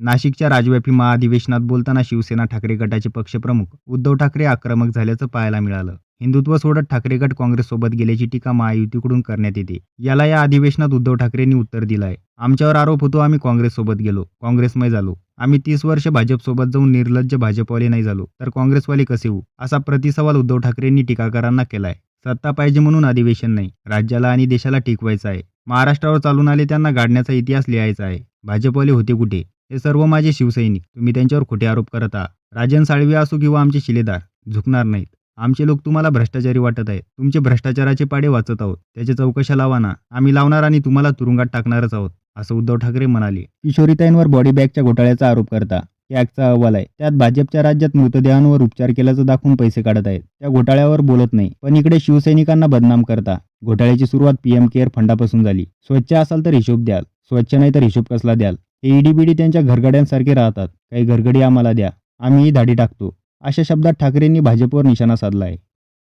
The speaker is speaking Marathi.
नाशिकच्या राजव्यापी महाअधिवेशनात बोलताना शिवसेना ठाकरे गटाचे पक्षप्रमुख उद्धव ठाकरे आक्रमक झाल्याचं पाहायला मिळालं. हिंदुत्व सोडत ठाकरे गट काँग्रेससोबत गेल्याची टीका महायुतीकडून करण्यात येते. याला या अधिवेशनात उद्धव ठाकरेंनी उत्तर दिलं आहे आमच्यावर आरोप होतो आम्ही काँग्रेससोबत गेलो. काँग्रेसमय झालो. आम्ही तीस वर्ष भाजपसोबत जाऊन निर्लज्ज भाजपवाले नाही झालो. तर काँग्रेसवाले कसे होऊ? असा प्रतिसवाल उद्धव ठाकरेंनी टीकाकारांना केलाय. सत्ता पाहिजे म्हणून अधिवेशन नाही. राज्याला आणि देशाला टिकवायचं आहे. महाराष्ट्रावर चालून आले त्यांना गाडण्याचा इतिहास लिहायचा आहे. भाजपवाले होते कुठे? हे सर्व माझे शिवसैनिक. तुम्ही त्यांच्यावर खोटे आरोप करत. आहात राजन साळवी असो किंवा आमचे शिलेदार झुकणार नाहीत. आमचे लोक तुम्हाला भ्रष्टाचारी वाटत आहेत. तुमचे भ्रष्टाचाराचे पाडे वाचत आहोत. त्याच्या चौकशा लावा ना आम्ही लावणार आणि तुम्हाला तुरुंगात टाकणारच आहोत असं उद्धव ठाकरे म्हणाले. किशोरीताईंवर बॉडी बॅगच्या घोटाळ्याचा आरोप करता. कॅगचा अहवाल आहे. त्यात भाजपच्या राज्यात मृतदेहांवर उपचार केल्याचं दाखवून पैसे काढत आहेत. त्या घोटाळ्यावर बोलत नाही. पण इकडे शिवसैनिकांना बदनाम करता. घोटाळ्याची सुरुवात पीएम केअर फंडापासून झाली. स्वच्छ असाल तर हिशोब द्याल. स्वच्छ नाही तर हिशोब कसला द्याल? हे ईडीबीडी त्यांच्या घरगड्यांसारखे राहतात. काही घरगडी आम्हाला द्या. आम्हीही धाडी टाकतो. अशा शब्दात ठाकरेंनी भाजपवर निशाणा साधला आहे